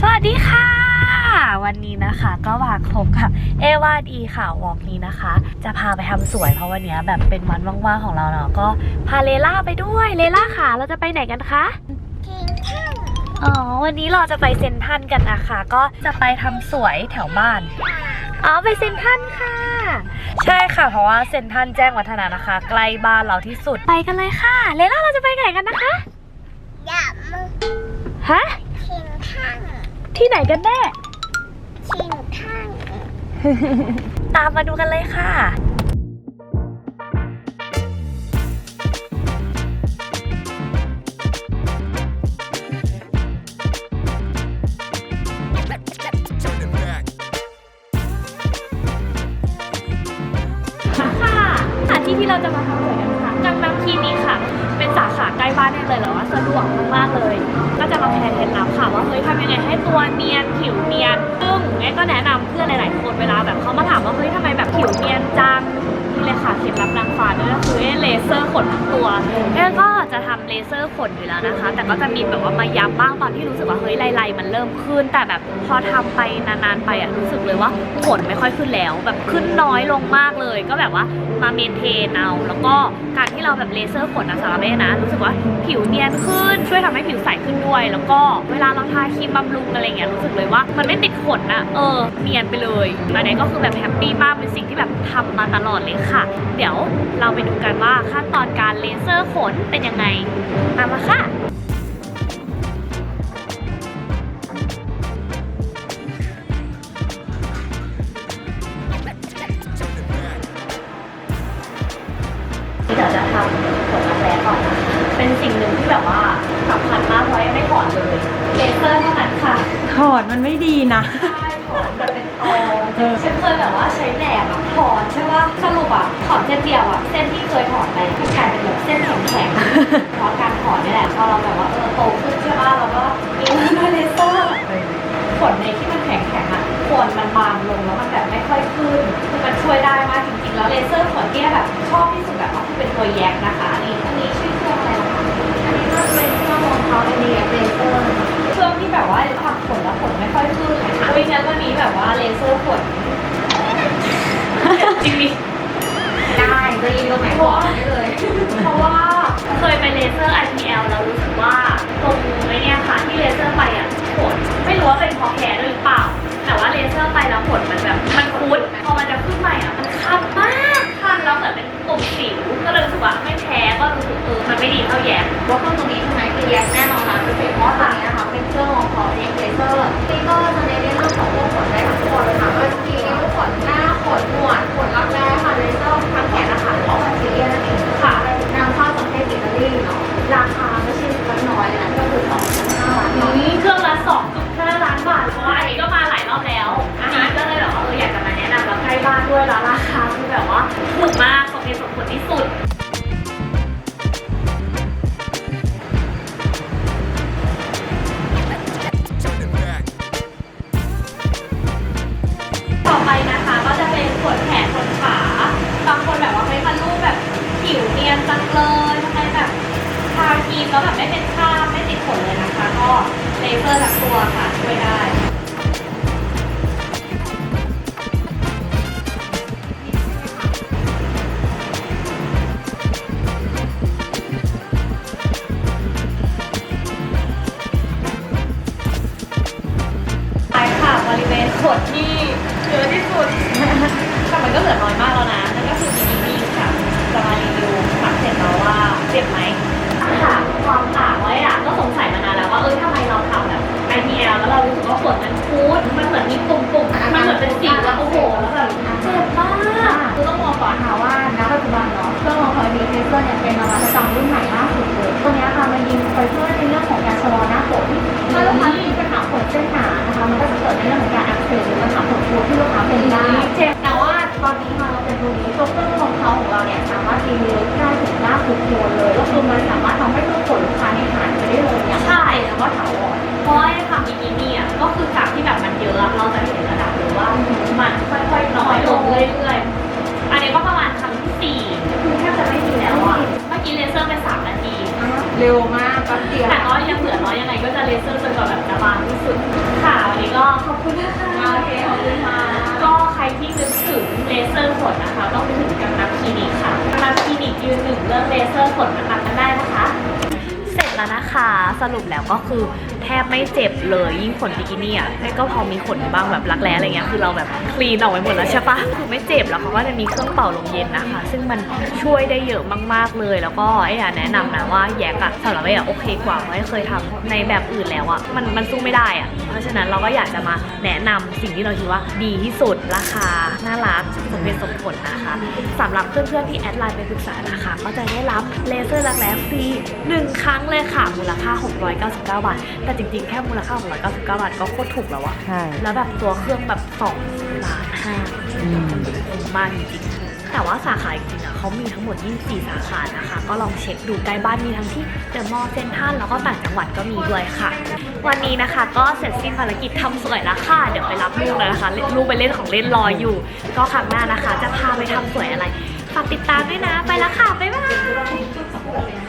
สวัสดีค่ะ วันนี้นะคะก็มาคบกับเอวาดีค่ะวอล์กนี้นะคะ จะพาไปทำสวยเพราะวันนี้แบบเป็นวันว่างๆของเราเนาะก็พาเลล่าไปด้วยเลล่าค่ะ เราจะไปไหนกันคะกินข้าวอ๋อวันนี้เราจะไปเซนทรันกันนะคะ ก็จะไปทำสวยแถวบ้านอ๋อไปเซนทรันค่ะ ใช่ค่ะเพราะว่าเซนทรันแจ้งวัฒนะนะคะ ใกล้บ้านเราที่สุดไปกันเลยค่ะ เลล่าเราจะไปไหนกันนะคะอยากมาฮะกินข้าว ที่ไหนกันแน่กินข้าวตามมาดูกันเลยค่ะ ค่ะสถานที่ที่เราจะมาทำสวยกันนะคะกังนำคลินิกค่ะ เป็นสาขาใกล้บ้านได้เลยแล้วว่าสะดวกมากๆเลย ว่าเฮ้ยทำยังไงให้ตัวเนียนผิวเนียนซึ่งแม่ก็แนะนำเพื่อนหลายๆคนเวลาแบบเขามาถามว่าเฮ้ยทำไมแบบผิวเนียนจัง ค่ะเคล็ดลับนางฟ้าด้วยก็คือเลเซอร์ขนทั้งตัวแม่ก็จะทำเลเซอร์ขนอยู่แล้วนะคะ แต่ก็จะมีแบบว่ามาย้ำบ้างตอนที่รู้สึกว่าเฮ้ยลายๆมันเริ่มขึ้น แต่แบบพอทำไปนานๆไปอะรู้สึกเลยว่าขนไม่ค่อยขึ้นแล้ว แบบขึ้นน้อยลงมากเลย ก็แบบว่ามาเมนเทนเอาแล้วก็การที่เราแบบเลเซอร์ขนนะสำหรับแม่นะรู้สึกว่าผิวเนียนขึ้นช่วยทำให้ผิวใสขึ้นด้วย แล้วก็เวลาเราทาครีมบำรุงอะไรเงี้ยรู้สึกเลยว่า มันไม่ติดขนนะเออเนียนไปเลยอันนี้ก็คือแบบแฮปปี้มากเป็นสิ่งที่แบบทำมาตลอดเลยค่ะเดี๋ยวเราไปดูกันว่าขั้นตอนการเลเซอร์ขนเป็นยังไงตามมาค่ะเดี๋ยวจะทำขนรักแร้ก่อนนะเป็นสิ่งหนึ่งที่แบบว่าสำคัญมากเพราะยังไม่ถอนเลยเลเซอร์เท่านั้นค่ะ ถอดมันไม่ดีนะ ยแบบว่าใช้แหนบอะถอนใช่ป่ะสรุปอะถอนเส้นเดียวอะเส้นที่เคยถอนไปก็กลายเป็นแบบเส้นแข็งๆเพราะการถอนนี่แหละพอเราแบบว่าเออโตขึ้นใช่ป่ะเราก็มีเลเซอร์ขนในที่มันแข็งๆอะขนมันบางลงแล้วมันแบบไม่ค่อยขึ้นคือมันช่วยได้มากจริงๆ แล้วเลเซอร์ขนที่แบบชอบที่สุดแบบว่าคือเป็นตัวแยกนะคะ จริงดิได้จะยินตรงไหนบอกได้เลยเพราะว่าเคยไปเลเซอร์ IPL แล้วรู้สึกว่าตรงไอ้เนี่ยค่ะที่เลเซอร์ไปอะขนไม่รู้ว่าเป็นเพราะแพ้ด้วยหรือเปล่า แต่ว่าเลเซอร์ไปแล้วขนมันแบบมันคุดพอมันจะขึ้นใหม่อะมันคันมากคันแล้วเหมือนเป็นตุ่มสิวก็เลยรู้สึกว่าไม่แพ้ก็รู้สึกเออมันไม่ดีเท่าแย้ว่าเครื่องตรงนี้ใช่ไหมคือแยกแน่นอนนะคือเพราะตัวนี้นะคะเป็นเครื่องรองคอเอ็กเลเซอร์ที่ก็จะในเรื่องของพวกขนได้ทั้งคนค่ะก็จะมีขนหน้าขนหนว ที่สุด ต่อไปนะคะก็จะเป็นขนแขนขนขาบางคนแบบว่าไม่มันรูปแบบผิวเนียนจังเลยทำไมแบบทาครีมแล้วแบบไม่เป็นคราบไม่ติดขนเลยนะคะ ก็เลเซอร์ทั้งตัวค่ะช่วยได้ เยอะที่สุด แต่มันก็เหลือน้อยมากแล้วนะ นั่นก็คือมินิมี่ค่ะ จะมารีวิวสักเสร็จแล้วว่าเจ็บไหมถามความต่างไว้อะก็สงสัยมานานแล้วว่าเออทำไมเราทำแบบ IPL แล้วเรารู้สึกว่าขนมันคูดมัน ได้แต่ว่าตอนนี้มาเราเป็นตัวนี้ตัวเครื่องของเขาของเราเนี่ยสามารถรีวิวได้ถึงหน้าสุดโยนเลย ก็คือมันสามารถทำให้ตัวผลลูกค้าในหานไปได้เลยอย่าใช่แล้วก็ถาวรเพราะไอ้คำมินิเนี่ยก็คือกากที่แบบมันเยอะเราจะเห็นระดับหรือว่ามันค่อยๆน้อยลงเรื่อยๆอันนี้ก็ประมาณครั้งที่สี่คือแทบจะไม่มีแล้วอะเมื่อกี้เลเซอร์ไปสามนาทีเร็วมากแป๊บเดียวแต่ก็ยังเหลือน้อยยังไงก็จะเลเซอร์จนกว่าแบบจะบางที่สุดค่ะวันนี้ก็ขอบคุณนะคะ ยืนหนึ่งเรื่องเลเซอร์ขนรับกันได้นะคะ เสร็จแล้วนะคะ สรุปแล้วก็คือแทบไม่เจ็บเลยยิ่งขนบิกินี่อะแม่ก็พอมีขนบ้างแบบรักแร้อะไรเงี้ยคือเราแบบคลีนออกไปหมดแล้วใช่ปะคือไม่เจ็บแล้วเขาก็จะมีเครื่องเป่าลมเย็นนะคะ ซึ่งมันช่วยได้เยอะมากๆเลย แล้วก็ไอ้อะแนะนำนะว่าแยกอะสำหรับไอ้อะโอเคกว่าเพราะเคยทำในแบบอื่นแล้วอะมันมันสู้ไม่ได้อะเพราะฉะนั้นเราก็อยากจะมาแนะนำสิ่งที่เราคิดว่าดีที่สุดราคาน่ารักสมเป็นสมผลนะ คะสำหรับเพื่อนๆที่แอดไลน์ไปปรึกษานะคะ ก็จะได้รับเลเซอร์รักแร้ฟรีหนึ่งครั้งเลยค่ะ มูลค่า 699 บาท แต่จริงๆ แค่มูลค่า 699 บาทก็โคตรถูกแล้วอะใช่ แล้วแบบตัวเครื่องแบบ2ล้านห้าอืมคุ้มมากจริงๆ แต่ว่าสาขาจริงๆอะเขามีทั้งหมด 24 สาขานะคะ ก็ลองเช็คดูใกล้บ้านมีทั้งที่เดอะมอลล์เซ็นทรัลแล้วก็ต่างจังหวัดก็มีด้วยค่ะ วันนี้นะคะก็เสร็จสิ้นภารกิจทำสวยแล้วค่ะ เดี๋ยวไปรับลูกแล้วนะคะลูกไปเล่นของเล่นรออยู่ ก็ครั้งหน้านะคะ จะพาไปทำสวยอะไรฝากติดตามด้วยนะไปแล้วค่ะบ๊ายบาย